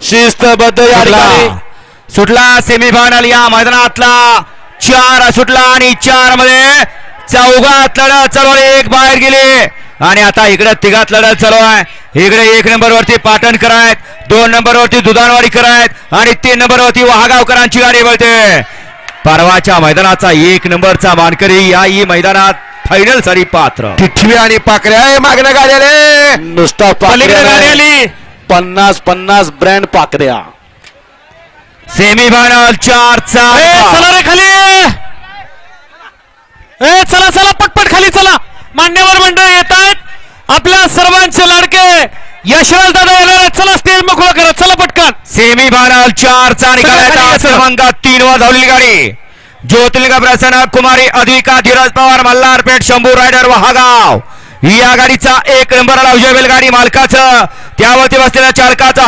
शिस्तबद्ध या ठिकाणी. सुटला सेमीफायनल या मैदानातला. चार सुटला आणि चारमध्ये चौघात लढत चालू आहे. एक बाहेर गेली. आणि आता इकडे तिघात लढत चालू आहे. इकडे एक नंबर वरती पाटण करायत दोन नंबर वरती दुधानवाडी करायत आणि तीन नंबर वरती वहागावकरांची गाडी बळते परवाच्या मैदानाचा एक नंबरचा मानकरी याही मैदानात फायनलसाठी पात्र. टिठवी आणि पाकऱ्या मागण्या गाडी आले नुसता पलीकडे गाडी पाकऱ्या आली. पन्नास पन्नास ब्रँड पाकऱ्या. सेमीफायनल चार ए, चला रे खाली. ए चला चला पटपट खाली चला. मान्यवर मंडळ येत आहेत आपल्या सर्वांचे लाडके यशवंत दादा येणार आहेत. चला स्टेज मोकळं करा. चला पटकन. सेमीफायनल चार चा निकाल तीन वर धावलेली गाडी. ज्योतिर्लिंग प्रसन्न कुमारी अद्विका धीरज पवार मल्हारपेठ शंभू रायडर वहागाव. या गाडीचा एक नंबर उजवेल बैलगाडी मालकाचं. त्यावरती बसलेल्या चालकाचा